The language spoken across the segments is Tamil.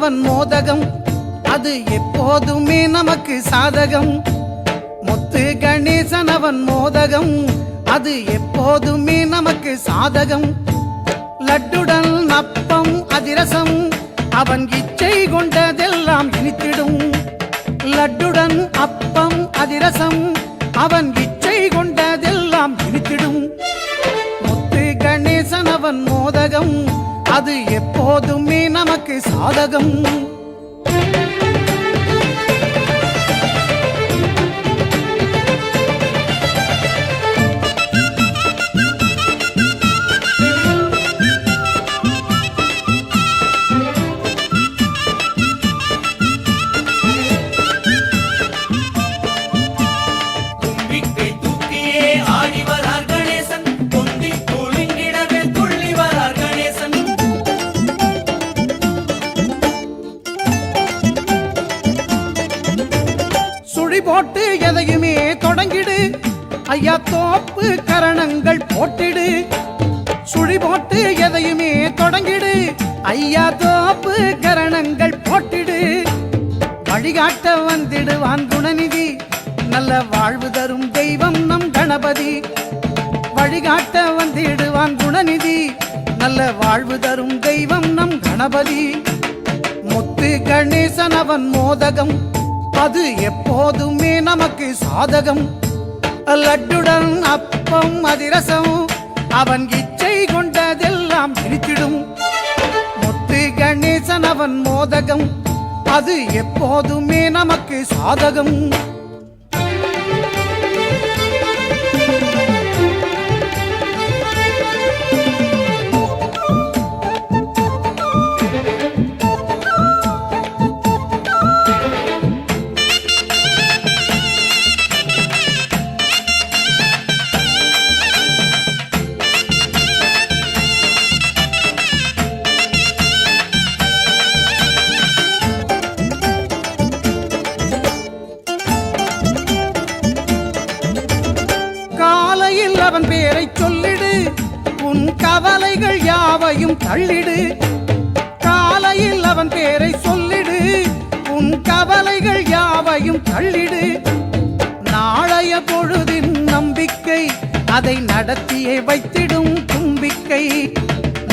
அவன் மோதகம். அது எப்போதுமே நமக்கு சாதகம். முத்து கணேசன் அவன் மோதகம். அது எப்போதுமே நமக்கு சாதகம். லட்டுடன் நப்பம் அதிரசம். அவன் இச்சை கொண்டதெல்லாம் இனித்திடும். லட்டுடன் அப்பம் அதிரசம். அவன் இச்சை கொண்டதெல்லாம் இனித்திடும். முத்து கணேசன் அவன் மோதகம். அது எப்போதுமே நமக்கு சாதகம். ஐயா தோப்பு கரணங்கள் போட்டிடு. வழிகாட்ட வந்திடுவான் குணநிதி நல்ல வாழ்வு தரும் தெய்வம் நம் கணபதி. வழிகாட்ட வந்திடுவான் குணநிதி நல்ல வாழ்வு தரும் தெய்வம் நம் கணபதி. முத்து கணேசன் அவன் மோதகம். அது எப்போதுமே நமக்கு சாதகம். லட்டுடன் அப்பம் அதிரசம். அவன் இச்ச அவன் மோதகம். அது எப்போதுமே நமக்கு சாதகம். யாவையும் தள்ளிடு. காலையில் அவன் பேரை சொல்லிடு. உன் கவலைகள் யாவையும் தள்ளிடு. நாளைய பொழுதின் நம்பிக்கை அதை நடத்தியே வைத்திடும் தும்பிக்கை.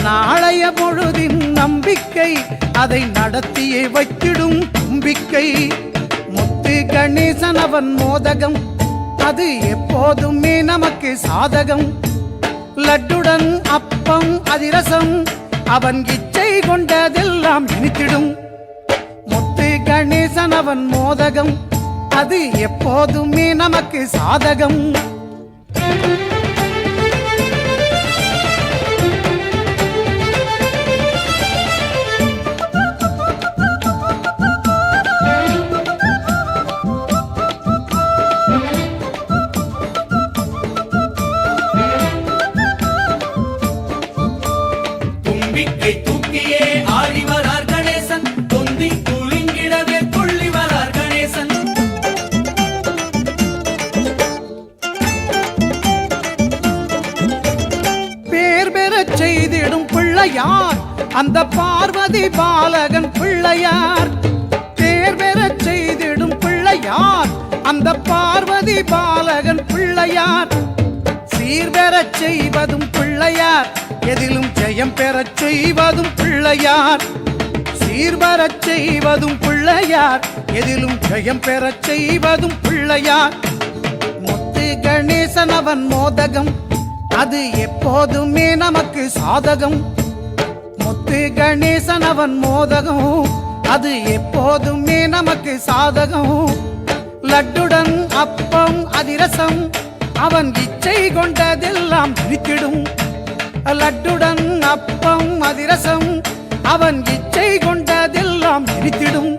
நாளைய பொழுதின் நம்பிக்கை அதை நடத்தியே வைத்திடும் தும்பிக்கை. முத்து கணேசன் அவன் மோதகம் அது எப்போதுமே நமக்கு சாதகம். லட்டுடன் அப்பம் அதிரசம் அவன் இச்சை கொண்டதெல்லாம் இனித்திடும். முத்து கணேசன் அவன் மோதகம் அது எப்போதுமே நமக்கு சாதகம். அந்த பார்வதி பாலகன் பிள்ளையார். தேர் பெறச் செய்திடும் பிள்ளையார். அந்த பார்வதி பாலகன் பிள்ளையார். சீர்பெறச் செய்வதும் பிள்ளையார். எதிலும் ஜெயம் பெறச் செய்வதும் பிள்ளையார். சீர்வரச் செய்வதும் பிள்ளையார். எதிலும் ஜெயம் பெறச் செய்வதும் பிள்ளையார். முத்து கணேசன் அவன் மோதகம். அது எப்போதுமே நமக்கு சாதகம். முத்து கணேசன் அவன் மோதகம். அது எப்போதுமே நமக்கு சாதகம். லட்டுடன் அப்பம் அதிரசம் அவன் இச்சை கொண்டதெல்லாம் பிரித்திடும். லட்டுடன் அப்பம் அதிரசம் அவன் இச்சை கொண்டதெல்லாம் பிரித்திடும்.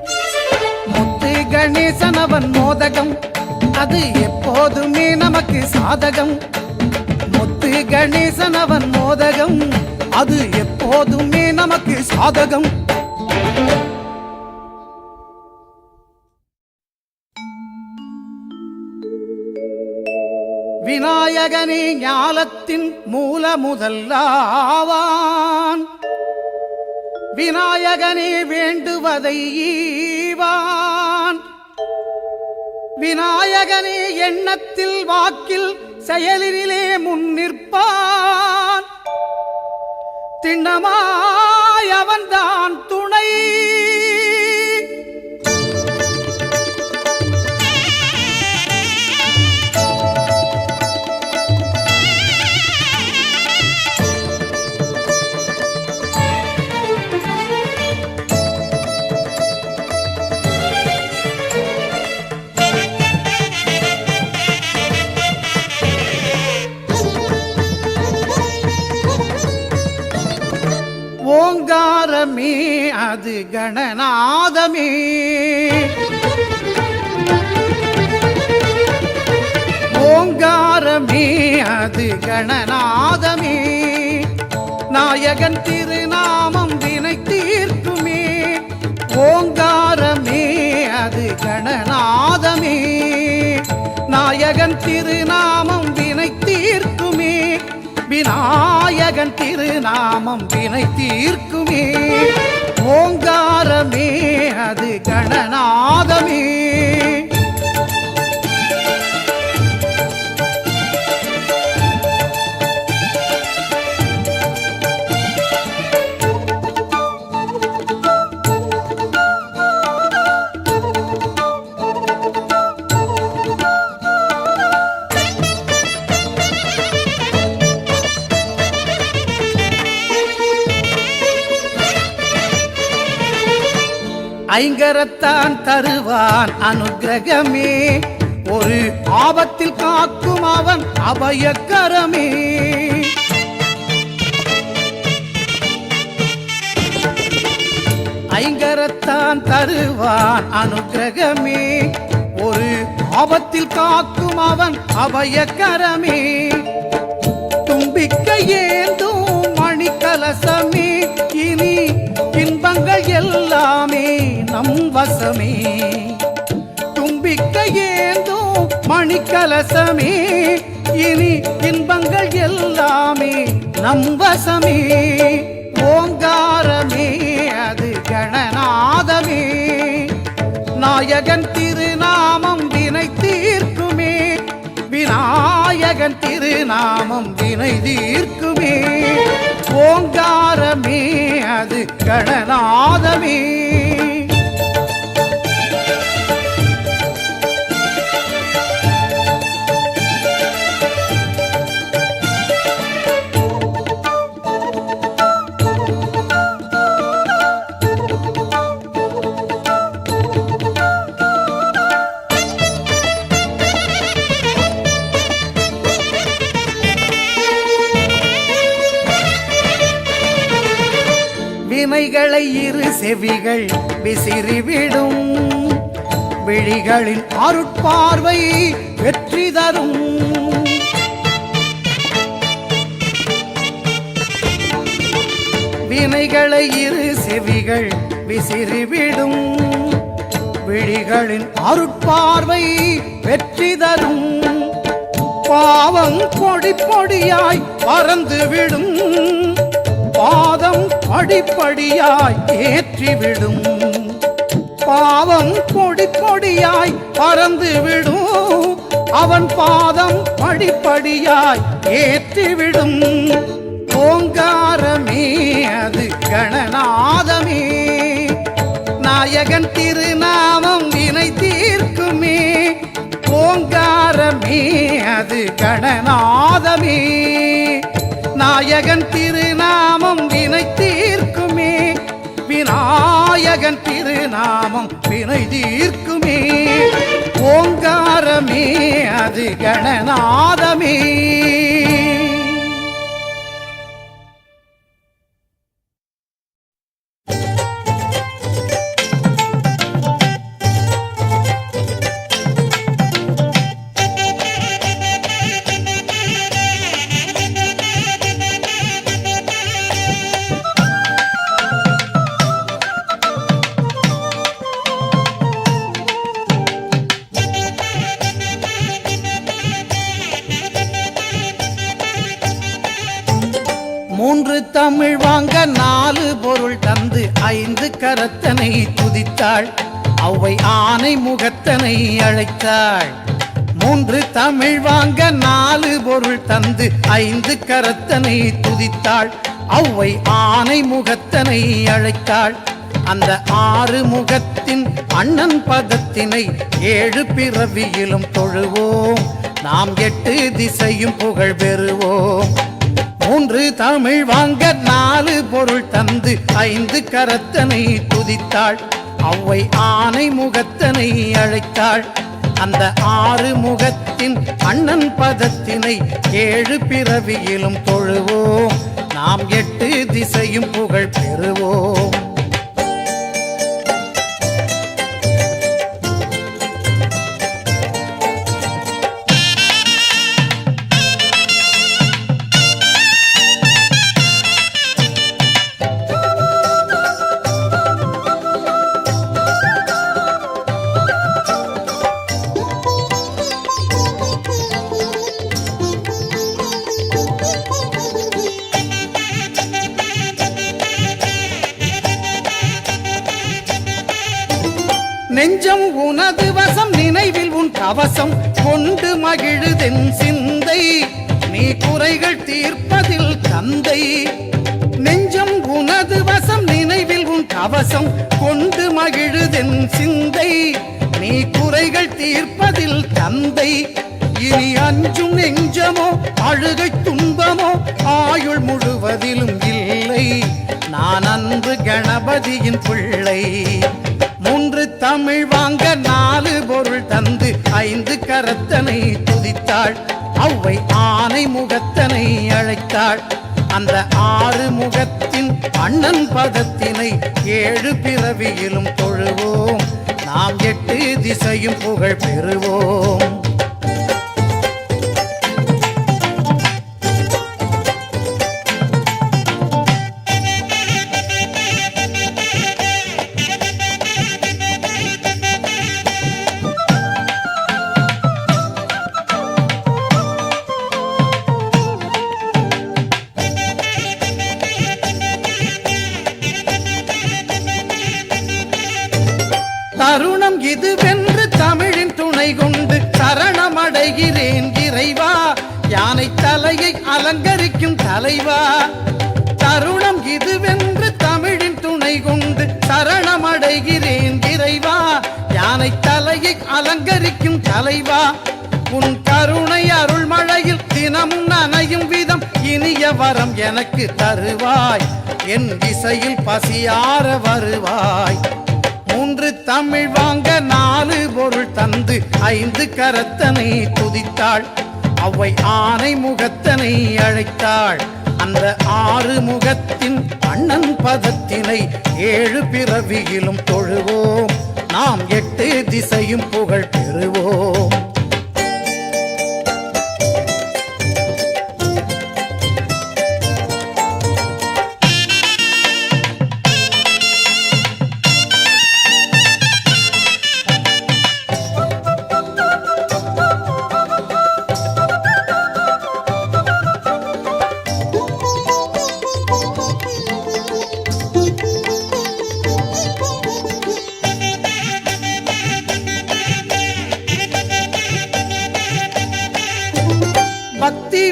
முத்து கணேசன் அவன் மோதகம் அது எப்போதுமே நமக்கு சாதகம். முத்து கணேசன் அவன் மோதகம் அது எப்போதுமே நமக்கு சாதகம். விநாயகனே ஞாலத்தின் மூல முதல்லாவான் விநாயகனே வேண்டுவதை ஈவான். விநாயகனே எண்ணத்தில் வாக்கில் செயலினிலே முன்னிற்பான். திண்ணமாய் அவன்தான் துணை. அது கணநாதமே. ஓங்காரமே அது கணநாதமே. நாயகன் திருநாமம் வினை தீர்க்குமே ஓங்காரமே அது கணநாதமே. நாயகன் திருநாமம் வினை தீர்க்குமே விநாயகன் திருநாமம் வினை தீர்க்குமே ஓங்காரமே அது கணநாதமே. ஐங்கரத்தான் தருவான் அனுகிரகமே ஒரு ஆபத்தில் காக்கும் அவன் அபயக்கரமே. ஐங்கரத்தான் தருவான் அனுகிரகமே ஒரு ஆபத்தில் காக்கும் அவன் அபயக்கரமே. தும்பிக்கையேந்தும் மணிக்கலசமே. வசமே. தும்பிக்கை ஏந்தும் மணிக்கலசமே. இனி இன்பங்கள் எல்லாமே நம் வசமே. ஓங்காரமே அது கணநாதமே. நாயகன் திருநாமம் வினை தீர்க்குமே விநாயகன் திருநாமம் வினை தீர்க்குமே ஓங்காரமே அது கணநாதமே. செவிகள் விசிறிவிடும். விழிகளின் அருட்பார்வை வெற்றி தரும். வினைகளை இரு செவிகள் விசிறிவிடும். விழிகளின் அருட்பார்வை வெற்றி தரும். பாவம் பொடி பொடியாய் பறந்துவிடும். பாதம் படிப்படியாய் ஏற்றிவிடும். பாவம் கொடி கொடியாய் பறந்து விடும் அவன் பாதம் படிப்படியாய் ஏற்றிவிடும். ஓங்காரமே அது கணநாதமே. நாயகன் திருநாமம் வினை தீர்க்குமே. ஓங்காரமே அது கணநாதமே. விநாயகன் திருநாமம் வினை தீர்க்குமே விநாயகன் திருநாமம் வினை தீர்க்குமே ஓங்காரமே அது கணநாதமே. மூன்று தமிழ் வாங்க நாலு பொருள் தந்து ஐந்து கரத்தனை துதித்தாள். அவை ஆனை முகத்தனை அழைத்தாள். மூன்று தமிழ் வாங்க நாலு பொருள் தந்து ஐந்து கரத்தனை துதித்தாள். அவை ஆனை முகத்தனை அழைத்தாள். அந்த ஆறு முகத்தின் அண்ணன் பதத்தினை ஏழு பிறவியிலும் தொழுவோம். நாம் எட்டு திசையும் புகழ் பெறுவோம். மூன்று தமிழ் வாங்க நாலு பொருள் தந்து ஐந்து கரத்தனை துதித்தாள். அவ்வை ஆனை முகத்தனை அழைத்தாள். அந்த ஆறு முகத்தின் அண்ணன் பதத்தினை ஏழு பிறவியிலும் தொழுவோம். நாம் எட்டு திசையும் புகழ் பெறுவோம். கவசம் கொண்டு மகிழுதென் சிந்தை. நீ குறைகள் தீர்ப்பதில் தந்தை. நெஞ்சம் உனது வசம் நினைவில் உன் கவசம் கொண்டு மகிழுதென் சிந்தை. நீ குறைகள் தீர்ப்பதில் தந்தை. இனி அஞ்சும் நெஞ்சமோ அழுகை துன்பமோ ஆயுள் முழுவதிலும் இல்லை. நான் அன்று கணபதியின் பிள்ளை. மூன்று தமிழ் வாங்க நாலு பொருள் தந்து ஐந்து கரத்தனை துதித்தாள். அவ்வை ஆனை முகத்தனை அழைத்தாள். அந்த ஆறு முகத்தின் அண்ணன் பதத்தினை ஏழு பிறவியிலும் தொழுவோம். நாம் எட்டு திசையும் புகழ் பெறுவோம். உழைக்கும் தலைவா தருணம் இதுவென்று தமிழின் துணை கொண்டு சரணமடைகிறேன் இறைவா. யானை தலையை அலங்கரிக்கும் தலைவா உன் கருணை அருள்மழையில் தினமும் நனையும் விதம் இனிய வரம் எனக்கு தருவாய். என் திசையில் பசியார வருவாய். மூன்று தமிழ் வாங்க நாலு பொருள் தந்து ஐந்து கரத்தனை துதித்தாள். அவை ஆனை முகத்தனை அழைத்தாள். அந்த ஆறு முகத்தின் அண்ணன் பதத்தினை ஏழு பிறவியிலும் தொழுவோம். நாம் எட்டு திசையும் புகழ் பெறுவோம்.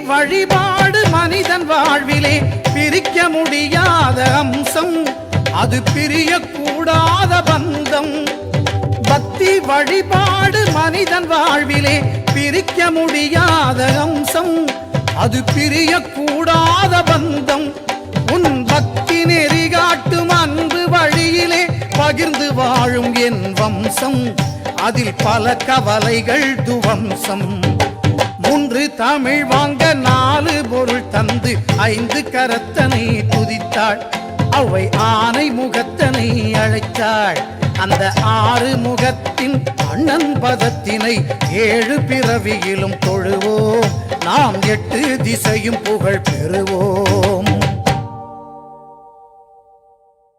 வழிபாடு மனிதன் வாழ்விலே பிரிக்க முடியாத அம்சம். அது பிரியக்கூடாத பந்தம். பக்தி வழிபாடு மனிதன் வாழ்விலே பிரிக்க முடியாத அம்சம். அது பிரியக்கூடாத பந்தம். உன் பக்தி நெறி காட்டும் அன்பு வழியிலே பகிர்ந்து வாழும் என் வம்சம். அதில் பல கவலைகள் துவம்சம். மூன்று தமிழ் வாங்க நாலு பொருள் தந்து ஐந்து கரத்தனை துதித்தாள் அவை ஆனை முகத்தனை அழைத்தாள். அந்த ஆறு முகத்தின் அண்ணன் பதத்தினை ஏழு பிறவியிலும் தொழுவோம். நாம் எட்டு திசையும் புகழ் பெறுவோம்.